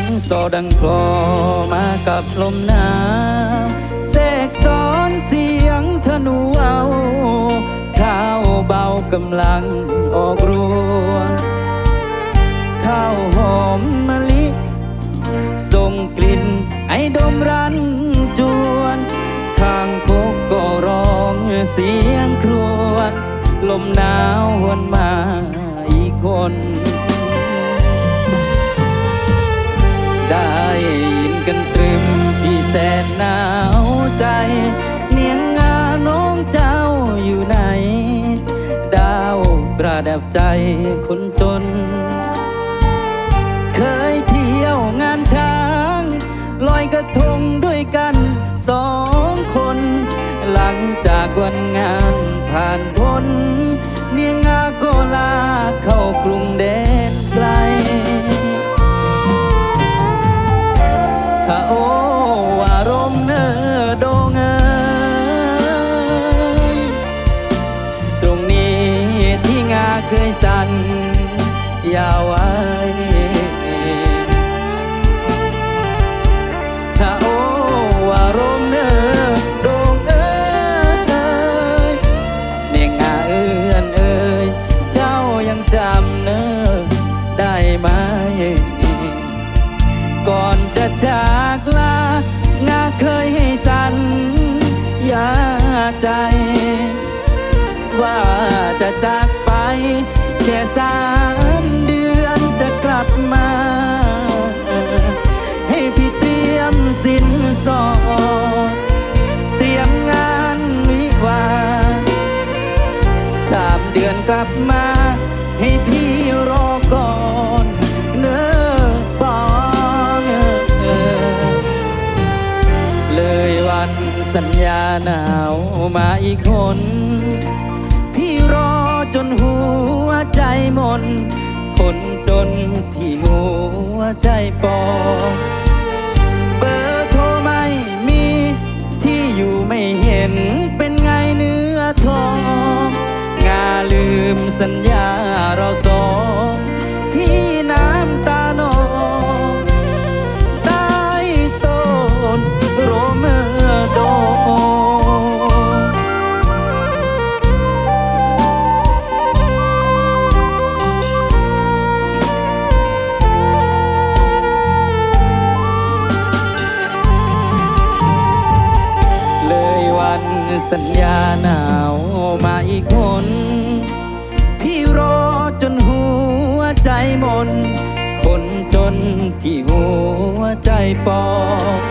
งโซดังคลอมากับลมหนาวเสกสอนเสียงธนูเอาข้าวเบากำลังออกรวงข้าวหอมมะลิส่งกลิ่นไอ้ดมรันจวนข้างโคกก็ร้องเสียงครวญลมหนาววนมาอีกคน ได้ยินกันตรึมที่แสนหนาวใจ เนียงงาน้องเจ้าอยู่ไหน ดาวประดับใจคนจน จะจากไป แค่สามเดือนจะกลับมา ให้พี่เตรียมสินสอด เตรียมงานวิวาสามเดือนกลับมา ให้พี่รอก่อนเนอปองเออเลยวันสัญญาหนาวมาอีกคน จนหัวใจมน คนจนที่หัวใจปองเบอร์โทรไม่มีที่อยู่ไม่เห็นเป็นไงเนื้อทองงาลืมสัญญา สัญญาหนาวมาอีกคน พี่รอจนหัวใจมน คนจนที่หัวใจปอก